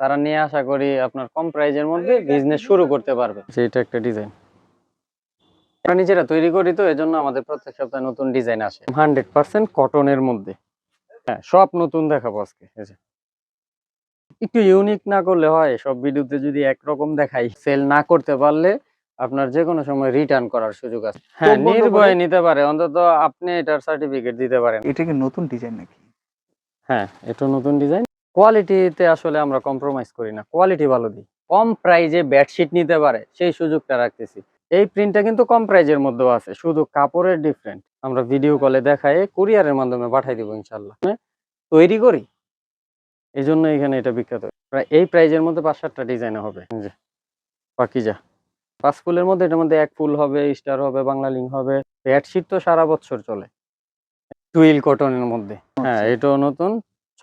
তারা নিয়ে আশা করি আপনার কম প্রাইজের মধ্যে বিজনেস শুরু করতে পারবে। এটা একটা ডিজাইন আমরা নিজেরা তৈরি করি তো এজন্য আমাদের প্রত্যেক সপ্তাহে নতুন ডিজাইন আসে। হান্ড্রেড পার্সেন্ট কটনের মধ্যে। হ্যাঁ সব নতুন দেখাবো আজকে একটু ইউনিক না করলে হয় সব ভিডিওতে যদি একরকম দেখাই সেল না করতে পারলে আপনার যে কোনো সময় রিটার্ন করার সুযোগ আছে। হ্যাঁ নির্ভয়ে নিতে পারে অন্তত আপনি এটার সার্টিফিকেট দিতে পারেন। এটা কি নতুন ডিজাইন নাকি? হ্যাঁ এটা নতুন ডিজাইন কোয়ালিটিতে আসলে আমরা কম্প্রোমাইজ করি না। কোয়ালিটি ভালো দিই। কম প্রাইজে বেডশিট নিতে পারে সেই সুযোগটা রাখতেছি। এই প্রিন্টটা কিন্তু কম প্রাইজের মধ্যেও আছে শুধু কাপড়ের ডিফারেন্ট আমরা ভিডিও কলে দেখায় কুরিয়ারের মাধ্যমে পাঠাই দিব ইনশাল্লাহ আমি তৈরি করি। এই জন্য এখানে এটা বিখ্যাত। প্রায় এই প্রাইজের মধ্যে পাঁচ সাতটা ডিজাইন হবে। এই যে পাঁচ ফুলের মধ্যে এটার মধ্যে এক ফুল হবে স্টার হবে বাংলা লিঙ্ক হবে। বেডশিট তো সারা বছর চলে। টুইল কটনের মধ্যে। হ্যাঁ আচ্ছা। এটাও নতুন।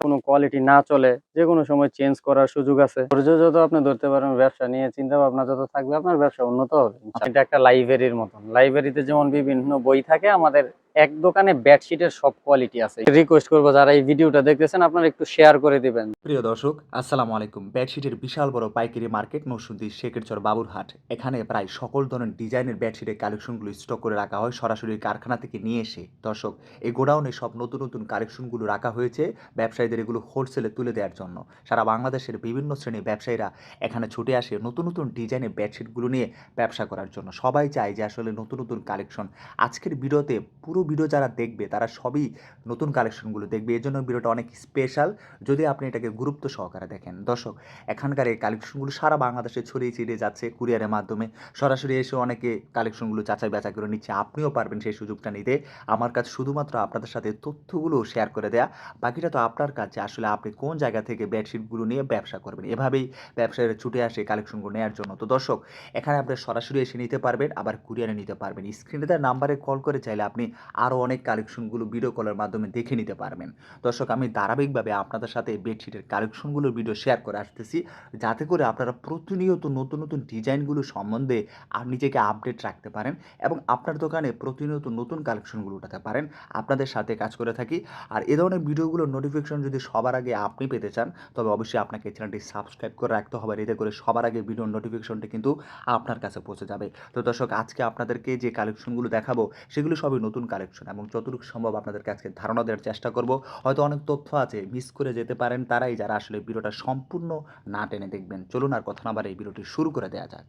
কোনো কোয়ালিটি না চলে যে কোনো সময় চেঞ্জ করার সুযোগ আছে। ধৈর্য যত আপনি ধরতে পারেন ব্যবসা নিয়ে চিন্তা ভাবনা যত থাকবে আপনার ব্যবসা উন্নত হবে। এটা একটা লাইব্রেরির মতন। লাইব্রেরিতে যেমন বিভিন্ন বই থাকে আমাদের এক দোকানে বেডশিটের সব কোয়ালিটি আছে। রিকোয়েস্ট করব যারা এই ভিডিওটা দেখতেছেন, আপনারা একটু শেয়ার করে দিবেন। প্রিয় দর্শক, আসসালামু আলাইকুম। বেডশিটের বিশাল বড় পাইকারি মার্কেট নরসুন্দি শেখেরচর বাবুরহাট। এখানে প্রায় সকল ধরনের ডিজাইনের বেডশিটের কালেকশনগুলো স্টক করে রাখা হয় সরাসরি কারখানা থেকে নিয়ে এসে। দর্শক, এই গোডাউনে সব নতুন নতুন কালেকশনগুলো রাখা হয়েছে ব্যবসায়ীদের এগুলো হোলসেলে তুলে দেওয়ার জন্য। সারা বাংলাদেশের বিভিন্ন শ্রেণির ব্যবসায়ীরা এখানে ছুটে আসে নতুন নতুন ডিজাইনের বেডশিটগুলো নিয়ে ব্যবসা করার জন্য। সবাই চায় যে আসলে নতুন নতুন কালেকশন আজকের ভিডিওতে পুরো ভিডিও যারা দেখবে, তারা সবই নতুন কালেকশনগুলো দেখবে। এই জন্য ভিডিওটা অনেক স্পেশাল যদি আপনি এটাকে গুরুত্ব সহকারে দেখেন। দর্শক, এখানকার এই কালেকশনগুলো সারা বাংলাদেশে ছড়িয়ে ছিটিয়ে যাচ্ছে কুরিয়ারের মাধ্যমে। সরাসরি এসে অনেকে কালেকশনগুলো যাচাই বাছাই করে নিচ্ছে। আপনিও পারবেন সেই সুযোগটা নিতে। আমার কাছে শুধুমাত্র আপনাদের সাথে তথ্যগুলো শেয়ার করে দেয়া। বাকিটা তো আপনার কাছে। আসলে আপনি কোন জায়গা থেকে বেডশিটগুলো নিয়ে ব্যবসা করবেন? এভাবেই ব্যবসায়ীরা ছুটে আসে কালেকশনগুলো নেওয়ার জন্য। তো দর্শক, এখানে আপনি সরাসরি এসে নিতে পারবেন, আবার কুরিয়ারে নিতে পারবেন। স্ক্রিনে তার নাম্বারে কল করে চাইলে আপনি আরও অনেক কালেকশনগুলো ভিডিও কলের মাধ্যমে দেখে নিতে পারবেন। দর্শক, আমি ধারাবাহিকভাবে আপনাদের সাথে বেডশিটের কালেকশনগুলো ভিডিও শেয়ার করে আসতেছি। যাতে করে আপনারা প্রতিনিয়ত নতুন নতুন ডিজাইনগুলো সম্বন্ধে আর নিজেকে আপডেট রাখতে পারেন এবং আপনার দোকানে প্রতিনিয়ত নতুন কালেকশনগুলো উঠাতে পারেন। আপনাদের সাথে কাজ করে থাকি। আর এ ধরনের ভিডিওগুলোর নোটিফিকেশন যদি সবার আগে আপনি পেতে চান, তবে অবশ্যই আপনাকে চ্যানেলটি সাবস্ক্রাইব করে রাখতে হবে এতে করে সবার আগে ভিডিওর নোটিফিকেশনটা কিন্তু আপনার কাছে পৌঁছে যাবে। তো দর্শক, আজকে আপনাদেরকে যে কালেকশনগুলো দেখাবো, সেগুলো সবই নতুন কালেকশন। এবং যতটুকু সম্ভব আপনাদেরকে আজকে ধারণা দেওয়ার চেষ্টা করব। হয়তো অনেক তথ্য আছে মিস করে যেতে পারেন তারাই যারা আসলে ভিডিওটা সম্পূর্ণ না টেনে দেখবেন। চলুন আর কথা না বারে এই ভিডিওটি শুরু করে দেওয়া যাক।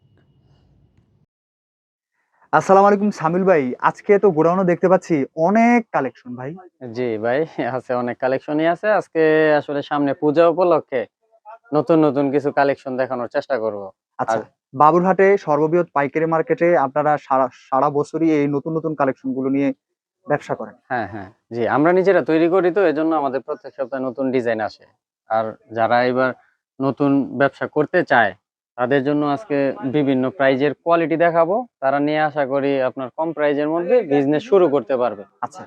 আসসালামু আলাইকুম সামিল ভাই আজকে তো গোডাউনে দেখতে পাচ্ছি অনেক কালেকশন ভাই। জি ভাই আছে অনেক কালেকশনই আছে। আজকে আসলে সামনে পূজা উপলক্ষে নতুন নতুন কিছু কালেকশন দেখানোর চেষ্টা করব। আচ্ছা বাবুরহাটে সর্ববৃহৎ পাইকারি মার্কেটে আপনারা সারা সারা বছরই এই নতুন নতুন কালেকশনগুলো নিয়ে ব্যবসা করেন। হ্যাঁ হ্যাঁ। জি আমরা নিজেরা তৈরি করি তো এজন্য আমাদের প্রত্যেক সপ্তাহে নতুন ডিজাইন আসে। আর যারা এবার নতুন ব্যবসা করতে চায় তাদের জন্য আজকে বিভিন্ন প্রাইজের কোয়ালিটি দেখাবো। তারা নিয়ে আশা করি আপনার কম প্রাইজের মধ্যে বিজনেস শুরু করতে পারবে। আচ্ছা।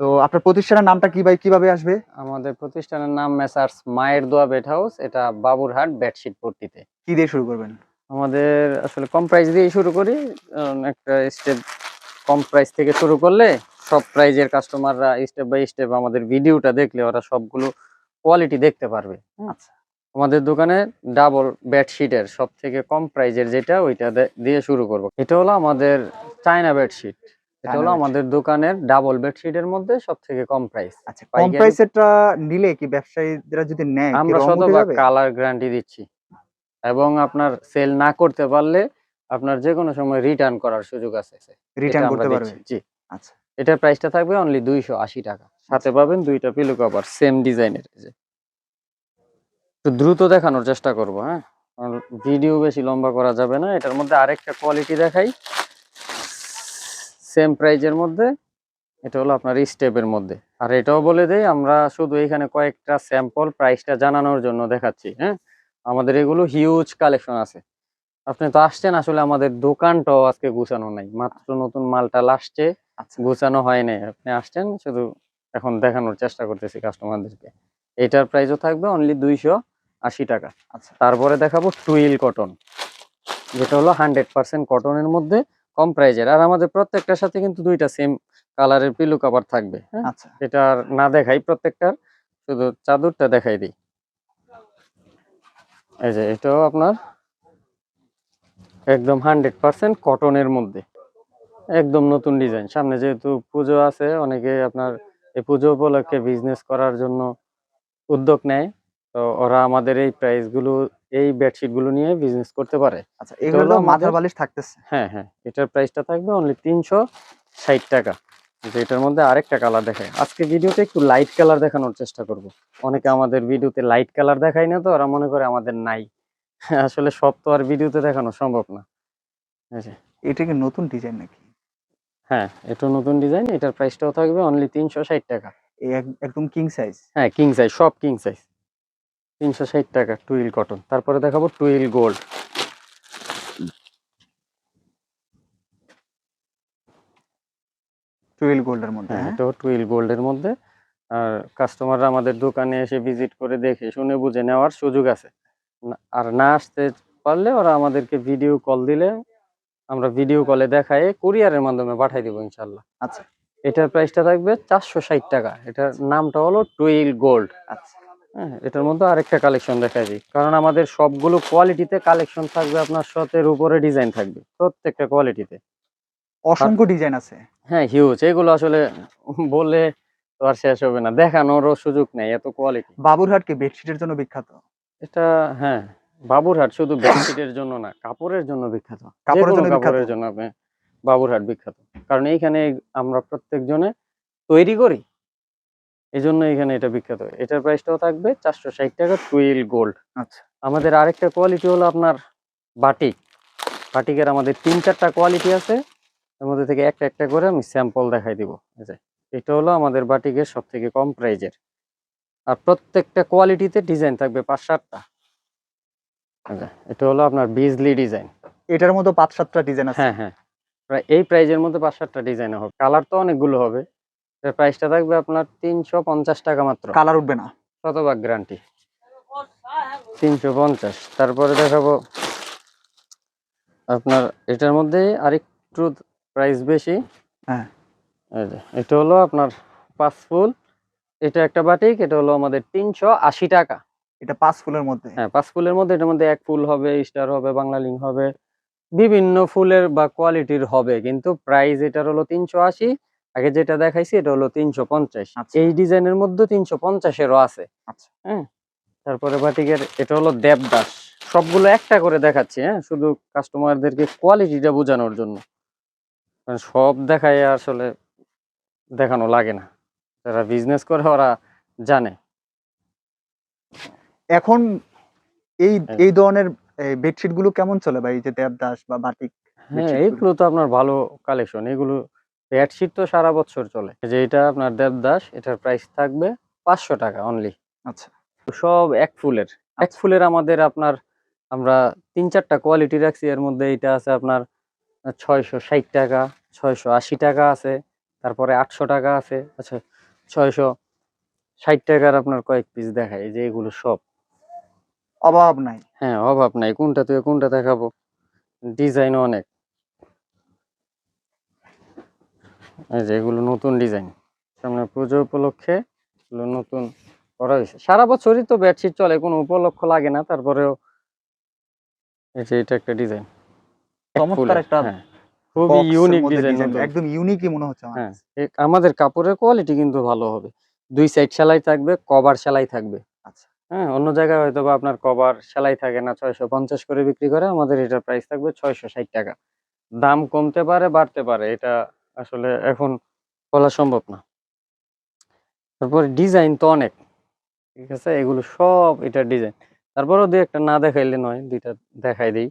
তো আপনার প্রতিষ্ঠানের নামটা কি ভাই কীভাবে আসবে? আমাদের প্রতিষ্ঠানের নাম মেসার্স মায়ের দোয়া বেড হাউস এটা বাবুরহাট বেডশিট পট্টিতে কি দিয়ে শুরু করবেন? আমাদের আসলে কম প্রাইস দিয়ে শুরু করি। একটা স্টেপ কম প্রাইস থেকে শুরু করলে সব প্রাইজের কাস্টমাররা স্টেপ বাই স্টেপ আমাদের ভিডিওটা দেখলে ওরা সবগুলো কোয়ালিটি দেখতে পারবে। আচ্ছা। আমাদের দোকানে ডাবল বেডশিটের সব থেকে কম প্রাইজের যেটা ওইটা দিয়ে শুরু করব। এটা হলো আমাদের চায়না বেডশিট এটা হলো আমাদের দোকানের ডাবল বেডশিটের মধ্যে সব থেকে কম প্রাইস আচ্ছা কম প্রাইসেরটা নিলে কি ব্যবসায়ীরা যদি নেয় আমরা শতভাগ কালার গ্যারান্টি দিচ্ছি। এবং আপনার সেল না করতে পারলে আপনার যে কোনো সময় রিটার্ন করার সুযোগ আছে। রিটার্ন করতে আমরা পারবে? জি। আচ্ছা। এটার প্রাইসটা থাকবে অনলি দুইশো আশি টাকা। সাথে পাবেন দুইটা পিলো কভার সেম ডিজাইনের একটু দ্রুত দেখানোর চেষ্টা করব হ্যাঁ? ভিডিও বেশি লম্বা করা যাবে না। এটার মধ্যে আরেকটা কোয়ালিটি দেখাই। সেম প্রাইজের মধ্যে এটা হলো আপনার স্টেপের মধ্যে। আর এটাও বলে দেই আমরা শুধু এখানে কয়েকটা স্যাম্পল প্রাইসটা জানানোর জন্য দেখাচ্ছি হ্যাঁ? আমাদের এগুলো হিউজ কালেকশন আছে। আপনি তো আসছেন আসলে আমাদের দোকানটাও আজকে গুছানো নাই। মাত্র নতুন মালটা আসছে। আচ্ছা গুছানো হয় নাই আপনি আসছেন শুধু এখন দেখানোর চেষ্টা করতেছি কাস্টমারদেরকে এটার প্রাইসও থাকবে অনলি দুইশো আশি টাকা। আচ্ছা। তারপরে দেখাবো টুইল কটন যেটা হলো হান্ড্রেড পার্সেন্ট কটনের মধ্যে কম প্রাইজের আর আমাদের প্রত্যেকটার সাথে কিন্তু দুইটা সেম কালারের পিলু কাভার থাকবে হ্যাঁ? আচ্ছা। এটা আর না দেখাই প্রত্যেকটার শুধু চাদরটা দেখাই দিই। এই যে এটাও আপনার একদম হান্ড্রেড পার্সেন্ট কটনের মধ্যে। একদম নতুন ডিজাইন। সামনে যেহেতু পুজো আছে অনেকে আপনার এই পুজো উপলক্ষে বিজনেস করার জন্য উদ্যোগ নেয়। তো ওরা আমাদের এই প্রাইসগুলো এই বেডশিটগুলো নিয়ে বিজনেস করতে পারে। আচ্ছা এগুলো মাথার বালিশ থাকতেছে। হ্যাঁ হ্যাঁ এটার প্রাইসটা থাকবে অনলি তিনশো ষাট টাকা। এটার মধ্যে আরেকটা কালার দেখায়। আজকে ভিডিওতে একটু লাইট কালার দেখানোর চেষ্টা করব। অনেকে আমাদের ভিডিওতে লাইট কালার দেখায় না তো ওরা মনে করে আমাদের নাই। আসলে সব তো আর ভিডিওতে দেখানো সম্ভব না। এটা কি নতুন ডিজাইন নাকি? হ্যাঁ এটা নতুন ডিজাইন এটার প্রাইসটাও থাকবে অনলি তিনশো ষাট টাকা। একদম কিং সাইজ হ্যাঁ কিং সাইজ সব কিং সাইজ তিনশো ষাট টাকা টুইল কটন তারপরে দেখাবো টুইল গোল্ড টুয়েল গোল্ডের মধ্যে হ্যাঁ? এটাও টুইল গোল্ডের মধ্যে। আর কাস্টমাররা আমাদের দোকানে এসে ভিজিট করে দেখে শুনে বুঝে নেওয়ার সুযোগ আছে। আর না আসতে পারলে ওরা আমাদেরকে ভিডিও কল দিলে আমরা ভিডিও কলে দেখায় কুরিয়ারের মাধ্যমে পাঠাই দিব ইনশাল্লাহ আচ্ছা। এটার প্রাইসটা থাকবে চারশো ষাট টাকা। এটার নামটা হলো টুইল গোল্ড আচ্ছা। হ্যাঁ এটার মধ্যে আরেকটা কালেকশন দেখাই দিই। কারণ আমাদের সবগুলো কোয়ালিটিতে কালেকশন থাকবে আপনার শতের উপরে ডিজাইন থাকবে প্রত্যেকটা কোয়ালিটিতে অসংখ্য ডিজাইন আছে। হ্যাঁ হিউজ এগুলো আসলে বলে তো আর শেষ হবে না। দেখানোরও সুযোগ নেই এত কোয়ালিটি বাবুরহাট কি বেডশিটের জন্য বিখ্যাত। এটা হ্যাঁ। বাবুরহাট শুধু বেডশিটের জন্য না কাপড়ের জন্য বিখ্যাত। কাপড়ের জন্য বাবুরহাট বিখ্যাত। কারণ এইখানে আমরা প্রত্যেকজনে তৈরি করি। এই জন্য এখানে এটা বিখ্যাত। এটার প্রাইসটাও থাকবে চারশো ষাট টাকা টুইল গোল্ড। আচ্ছা। আমাদের আরেকটা কোয়ালিটি হলো আপনার বাটিক বাটিকের আমাদের তিন চারটা কোয়ালিটি আছে। এর মধ্যে থেকে একটা একটা করে আমি স্যাম্পল দেখাই দিব। এটা হলো আমাদের বাটিকের সব থেকে কম প্রাইজের। আর প্রত্যেকটা কোয়ালিটিতে ডিজাইন থাকবে পাঁচ সাতটা। যে, এটা হলো আপনার বিজলি ডিজাইন এটার মতো পাঁচ সাতটা ডিজাইন আছে। হ্যাঁ হ্যাঁ। প্রায় এই প্রাইজের মধ্যে পাঁচ সাতটা ডিজাইন হবে। কালার তো অনেকগুলো হবে। প্রাইসটা থাকবে আপনার তিনশো পঞ্চাশ টাকা মাত্র। কালার উঠবে না। শতভাগ গ্যারান্টি তিনশো পঞ্চাশ। তারপরে দেখাবো আপনার এটার মধ্যে আরেকটু প্রাইস বেশি। হ্যাঁ। এটা হলো আপনার পাঁচ ফুল। এটা একটা বাটিক এটা হলো আমাদের তিনশো আশি টাকা। এটা পাঁচ ফুলের মধ্যে? হ্যাঁ পাঁচ ফুলের মধ্যে এটার মধ্যে এক ফুল হবে স্টার হবে বাংলা লিঙ্ক হবে বিভিন্ন ফুলের বা কোয়ালিটির হবে কিন্তু প্রাইস এটার হলো তিনশো আশি আগে যেটা দেখাইছি এটা হলো তিনশো পঞ্চাশ। আচ্ছা। এই ডিজাইনের মধ্যে তিনশো পঞ্চাশেরও আছে। আচ্ছা। হ্যাঁ তারপরে বাটিকের এটা হলো দেবদাস। সবগুলো একটা করে দেখাচ্ছি হ্যাঁ শুধু কাস্টমারদেরকে কোয়ালিটিটা বোঝানোর জন্য। কারণ সব দেখায় আসলে দেখানো লাগে না। যারা বিজনেস করে ওরা জানে। এখন এই হ্যাঁ। এই ধরনের বেডশিটগুলো কেমন চলে ভাই? যে দেবদাস বা বাটিক হ্যাঁ এইগুলো তো আপনার ভালো কালেকশন এগুলো বেডশিট তো সারা বছর চলে। যে এটা আপনার দেবদাস এটার প্রাইস থাকবে পাঁচশো টাকা অনলি আচ্ছা। সব এক ফুলের। এক আচ্ছা। ফুলের আমাদের আপনার আমরা তিন চারটা কোয়ালিটি রাখছি। এর মধ্যে এটা আছে আপনার ছয়শো ষাট টাকা ছয়শো আশি টাকা আছে তারপরে আটশো টাকা আছে আচ্ছা ছয়শো ষাট টাকার আপনার কয়েক পিস দেখায়। যে এগুলো সব। অভাব নাই। হ্যাঁ অভাব নাই। কোনটা থেকে কোনটা দেখাবো? ডিজাইন অনেক। এগুলো নতুন ডিজাইন। সামনে পুজো উপলক্ষে এগুলো নতুন করা হয়েছে। সারা বছরই তো বেডশিট চলে কোনো উপলক্ষ লাগে না তারপরেও এই যে এটা একটা ডিজাইন। চমৎকার একটা খুবই box ইউনিক ডিজাইন একদম ইউনিকই মনে হচ্ছে আমার হ্যাঁ আমাদের কাপড়ের কোয়ালিটি কিন্তু ভালো হবে। দুই সাইড সেলাই থাকবে কভার সেলাই থাকবে। আচ্ছা। হ্যাঁ অন্য জায়গায় হয়তো বা আপনার কভার সেলাই থাকে না, ছয়শো পঞ্চাশ করে বিক্রি করে, আমাদের এটার প্রাইস থাকবে ছয়শো ষাট টাকা। দাম কমতে পারে, বাড়তে পারে, এটা আসলে এখন বলা সম্ভব না। তারপরে ডিজাইন তো অনেক, ঠিক আছে? এগুলো সব এটা ডিজাইন তারপরেও দুই একটা না দেখাইলে নয়, দুইটা দেখাই দিই।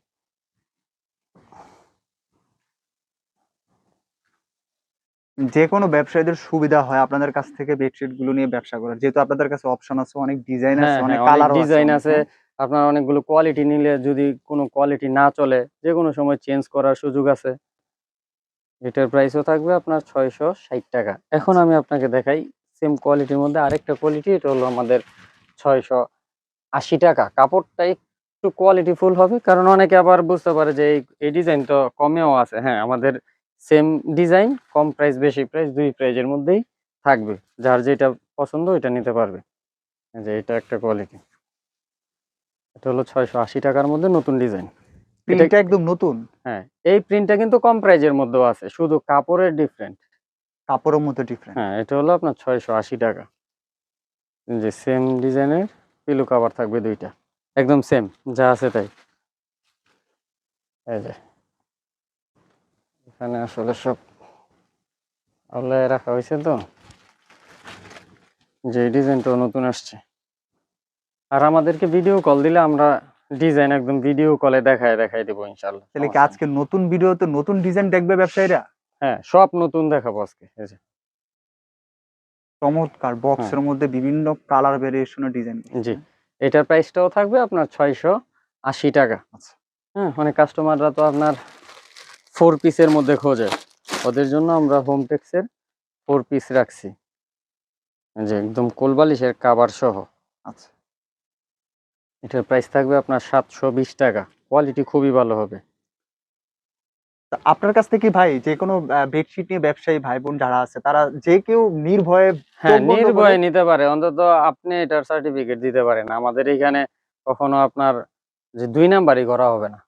যে কোনো ব্যবসায়ীদের সুবিধা হয় আপনাদের কাছ থেকে বেডশিটগুলো নিয়ে ব্যবসা করার। যেহেতু আপনাদের কাছে অপশন আছে অনেক ডিজাইন আছে হ্যাঁ অনেক হ্যাঁ, কালার ডিজাইন আছে আপনার অনেকগুলো কোয়ালিটি নিলে যদি কোনো কোয়ালিটি না চলে যে কোনো সময় চেঞ্জ করার সুযোগ আছে। এটার প্রাইসও থাকবে আপনার ছয়শো ষাট টাকা। এখন আমি আপনাকে দেখাই সেম কোয়ালিটির মধ্যে আরেকটা কোয়ালিটি এটা হলো আমাদের ছয়শো আশি টাকা। কাপড়টা একটু কোয়ালিটি ফুল হবে কারণ অনেকে আবার বুঝতে পারে যে এই ডিজাইন তো কমেও আছে। হ্যাঁ আমাদের সেম ডিজাইন কম প্রাইস বেশি প্রাইস দুই প্রাইজের মধ্যেই থাকবে। যার যেটা পছন্দ ওইটা নিতে পারবে। যে এটা একটা কোয়ালিটি এটা হলো ছয়শো আশি টাকার মধ্যে নতুন ডিজাইন প্রিন্টটা একদম নতুন? হ্যাঁ এই প্রিন্টটা কিন্তু কম প্রাইজের মধ্যেও আছে শুধু কাপড়ের ডিফারেন্ট কাপড়ের মধ্যে ডিফারেন্ট হ্যাঁ এটা হলো আপনার ছয়শো আশি টাকা। যে সেম ডিজাইনের পিলু কাভার থাকবে দুইটা। একদম সেম যা আছে তাই। এই যে এখানে আসলে সব আল্লাহ রাখা হয়েছে তো। যে ডিজাইনটাও নতুন আসছে। আর আমাদেরকে ভিডিও কল দিলে আমরা ডিজাইন একদম ভিডিও কলে দেখায় দেখাই দেবো ইনশাল্লাহ তাহলে কি আজকে নতুন ভিডিওতে নতুন ডিজাইন দেখবে ব্যবসায়ীরা? হ্যাঁ সব নতুন দেখাবো আজকে এই যে। চমৎকার বক্সের মধ্যে বিভিন্ন কালার ভেরিয়েশনের ডিজাইন জি এটার প্রাইসটাও থাকবে আপনার ছয়শো আশি টাকা। আচ্ছা। হ্যাঁ অনেক কাস্টমাররা তো আপনার ফোর পিসের মধ্যে খোঁজে। ওদের জন্য আমরা হোম টেক্সের ফোর পিস রাখছি। যে একদম কোলবালিশের কাবার সহ। আচ্ছা। এটার প্রাইস থাকবে আপনার সাতশো বিশ টাকা। কোয়ালিটি খুবই ভালো হবে। আপনার কাছ থেকে ভাই যে কোনো বেডশিট নিয়ে ব্যবসায়ী ভাই বোন যারা আছে তারা যে কেউ নির্ভয়ে হ্যাঁ নির্ভয়ে নিতে পারে। অন্তত আপনি এটার সার্টিফিকেট দিতে পারেন। আমাদের এখানে কখনো আপনার যে দুই নাম্বারই করা হবে না।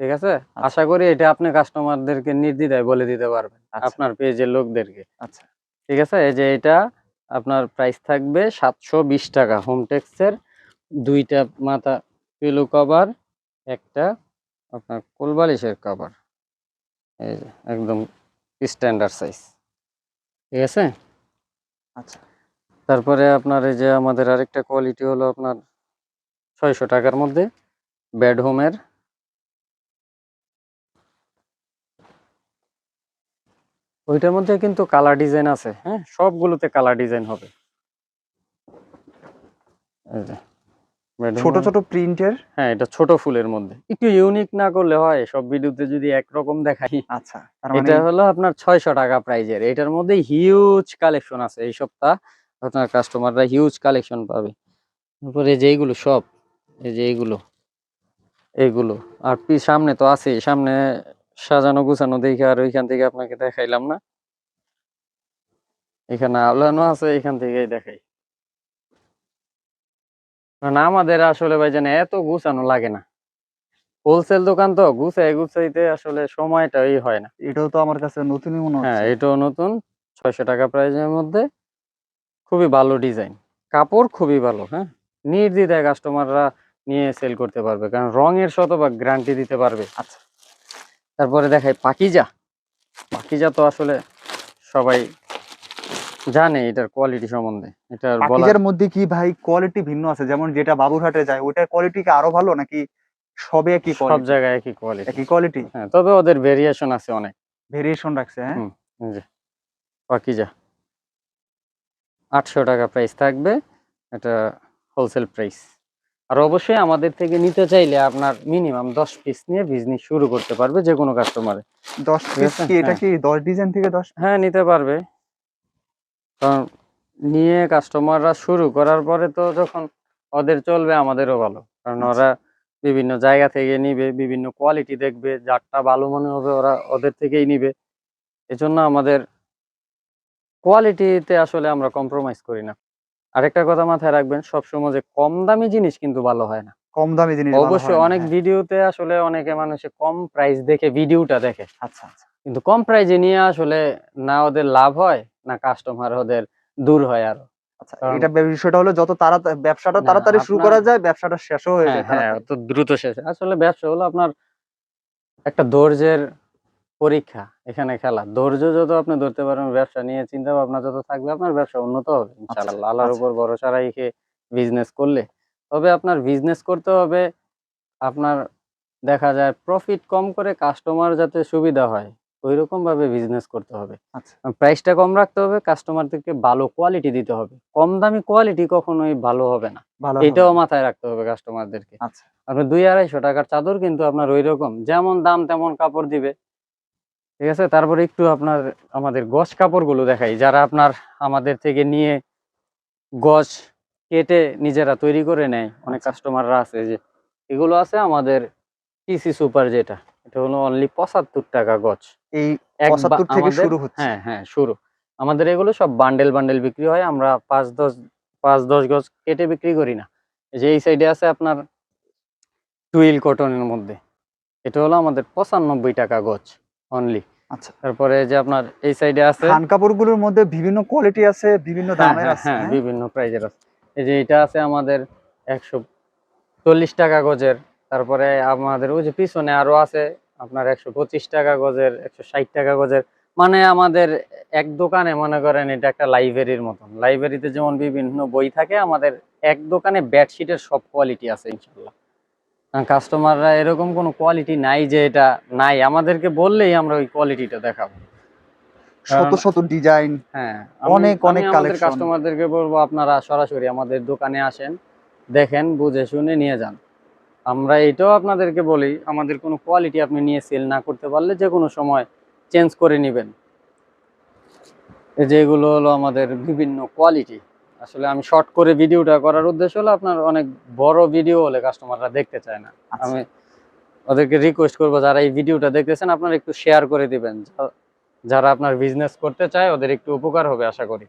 ঠিক আছে? আশা করি এটা আপনি কাস্টমারদেরকে নির্দ্বিধায় বলে দিতে পারবেন আচ্ছা। আপনার পেজের লোকদেরকে। আচ্ছা। ঠিক আছে? এই যে এটা আপনার প্রাইস থাকবে সাতশো বিশ টাকা। হোম টেক্সের দুইটা মাথা পিলো কভার একটা আপনার কোলবালিশের কভার এই যে একদম স্ট্যান্ডার্ড সাইজ ঠিক আছে? আচ্ছা। তারপরে আপনার এই যে আমাদের আরেকটা কোয়ালিটি হলো আপনার ছয়শো টাকার মধ্যে বেড ওইটার মধ্যে কিন্তু কালার ডিজাইন আছে হ্যাঁ? সবগুলোতে কালার ডিজাইন হবে। ছোট ছোট প্রিন্টের হ্যাঁ এটা ছোট ফুলের মধ্যে। একটু ইউনিক না করলে হয় সব ভিডিওতে যদি একরকম দেখাই। আচ্ছা মানে এটা হলো আপনার ছয়শো টাকা প্রাইজের এটার মধ্যে হিউজ কালেকশন আছে। এই সপ্তাহ আপনার কাস্টমাররা হিউজ কালেকশন পাবে। তারপরে যে এইগুলো সব এই যে এইগুলো এইগুলো। আর পি সামনে তো আছে সামনে সাজানো গুছানো দেখে আর ওইখান থেকে আপনাকে দেখাইলাম না। এখানে আওলানো আছে এখান থেকেই দেখাই। কারণ আমাদের আসলে ভাই জানে এত গুছানো লাগে না। হোলসেল দোকান তো গুছাই গুছাইতে আসলে সময়টাই হয় না। এটাও তো আমার কাছে নতুনই মনে হ্যাঁ এটাও নতুন ছয়শো টাকা প্রাইজের মধ্যে। খুবই ভালো ডিজাইন। কাপড় খুবই ভালো হ্যাঁ? নির্দ্বিধায় কাস্টমাররা নিয়ে সেল করতে পারবে কারণ রঙের শতভাগ গ্যারান্টি দিতে পারবে। আচ্ছা। তারপরে দেখাই পাকিজা। পাকিজা তো আসলে সবাই জানে এটার কোয়ালিটি সম্বন্ধে। এটার পাকিজার মধ্যে কি ভাই কোয়ালিটি ভিন্ন আছে? যেমন যেটা বাবুরহাটে যায় ওটার কোয়ালিটি কি আরও ভালো নাকি সবে একই সব জায়গায় একই কোয়ালিটি একই কোয়ালিটি হ্যাঁ তবে ওদের ভেরিয়েশন আছে অনেক। ভেরিয়েশন রাখছে হ্যাঁ? যে পাকিজা। আটশো টাকা প্রাইস থাকবে এটা হোলসেল প্রাইস আর অবশ্যই আমাদের থেকে নিতে চাইলে আপনার মিনিমাম দশ পিস নিয়ে বিজনেস শুরু করতে পারবে যে কোনো কাস্টমারে দশ পিস কি এটা হ্যাঁ। কি দশ ডিজাইন থেকে দশ? হ্যাঁ নিতে পারবে। কারণ নিয়ে কাস্টমাররা শুরু করার পরে তো যখন ওদের চলবে আমাদেরও ভালো। কারণ আচ্ছা। ওরা বিভিন্ন জায়গা থেকে নিবে বিভিন্ন কোয়ালিটি দেখবে যারটা ভালো মনে হবে ওরা ওদের থেকেই নিবে। এজন্য আমাদের কোয়ালিটিতে আসলে আমরা কম্প্রোমাইজ করি না। আরেকটা কথা মাথায় রাখবেন সবসময় যে কম দামি জিনিস কিন্তু ভালো হয় না। কম দামি জিনিস অবশ্যই অনেক হ্যাঁ। ভিডিওতে আসলে অনেকে মানুষে কম প্রাইস দেখে ভিডিওটা দেখে। আচ্ছা আচ্ছা। কিন্তু কম প্রাইজে নিয়ে আসলে না ওদের লাভ হয় না কাস্টমার ওদের দূর হয় আরও। আচ্ছা এটা বিষয়টা হলো যত তাড়া ব্যবসাটা তাড়াতাড়ি শুরু করা যায় ব্যবসাটা শেষও হয়ে হ্যাঁ যায় হ্যাঁ দ্রুত শেষ আসলে ব্যবসা হলো আপনার একটা ধৈর্যের পরীক্ষা এখানে খেলা। ধৈর্য যত আপনি ধরতে পারেন ব্যবসা নিয়ে চিন্তা ভাবনা যত থাকবে আপনার ব্যবসা উন্নত হবে ইনশাআল্লাহ। আল্লাহর আচ্ছা। উপর ভরসা রেখে বিজনেস করলে। তবে আপনার বিজনেস করতে হবে আপনার দেখা যায় প্রফিট কম করে কাস্টমার যাতে সুবিধা হয় ওই রকম ভাবে বিজনেস করতে হবে। আচ্ছা। প্রাইসটা কম রাখতে হবে কাস্টমারদেরকে ভালো কোয়ালিটি দিতে হবে। কম দামি কোয়ালিটি কখনোই ভালো হবে না। এটাও মাথায় রাখতে হবে কাস্টমারদেরকে আচ্ছা। আপনার দুই আড়াইশো টাকার চাদর কিন্তু আপনার ওই রকম যেমন দাম তেমন কাপড় দিবে। ঠিক আছে? তারপরে একটু আপনার আমাদের গছ কাপড়গুলো দেখাই। যারা আপনার আমাদের থেকে নিয়ে গছ কেটে নিজেরা তৈরি করে নেয় অনেক আচ্ছা। কাস্টমাররা আছে যে এগুলো আছে আমাদের টিসি সুপার যেটা। এটা হলো অনলি পঁচাত্তর টাকা গছ। এই পঁচাত্তর থেকে শুরু হচ্ছে। হ্যাঁ হ্যাঁ শুরু। আমাদের এগুলো সব বান্ডেল বান্ডেল বিক্রি হয়। আমরা পাঁচ দশ পাঁচ দশ গজ কেটে বিক্রি করি না। এই যে এই সাইডে আছে আপনার টুইল কটনের মধ্যে। এটা হলো আমাদের পঁচানব্বই টাকা গজ অনলি আচ্ছা। তারপরে যে আপনার এই সাইডে আছে। থান কাপড়গুলোর মধ্যে বিভিন্ন কোয়ালিটি আছে বিভিন্ন হ্যাঁ, দামের হ্যাঁ, আছে হ্যাঁ? বিভিন্ন প্রাইজের আছে। এই যে এটা আছে আমাদের একশো চল্লিশ টাকা গজের। তারপরে আমাদের ওই যে পিছনে আরও আছে আপনার একশো পঁচিশ টাকা গজের একশো ষাট টাকা গজের। মানে আমাদের এক দোকানে মনে করেন এটা একটা লাইব্রেরির মতন। লাইব্রেরিতে যেমন বিভিন্ন বই থাকে আমাদের এক দোকানে বেডশিটের সব কোয়ালিটি আছে ইনশাল্লাহ। কাস্টমাররা এরকম কোনো কোয়ালিটি নাই যে এটা নাই। আমাদেরকে বললেই আমরা ওই কোয়ালিটিটা দেখাবো। শত শত ডিজাইন হ্যাঁ অনেক, অনেক আমাদের collection। কাস্টমারদেরকে বলব আপনারা সরাসরি আমাদের দোকানে আসেন দেখেন বুঝে শুনে নিয়ে যান। আমরা এটাও আপনাদেরকে বলি আমাদের কোনো কোয়ালিটি আপনি নিয়ে সেল না করতে পারলে যে কোনো সময় চেঞ্জ করে নেবেন। এই যে হলো আমাদের বিভিন্ন কোয়ালিটি আসলে আমি শর্ট করে ভিডিওটা করার উদ্দেশ্য হলো আপনার অনেক বড় ভিডিও হলে কাস্টমাররা দেখতে চায় না। আচ্ছা। আমি ওদেরকে রিকোয়েস্ট করব যারা এই ভিডিওটা দেখতেছেন আপনারা একটু শেয়ার করে দিবেন। যারা আপনার বিজনেস করতে চায় ওদের একটু উপকার হবে আশা করি।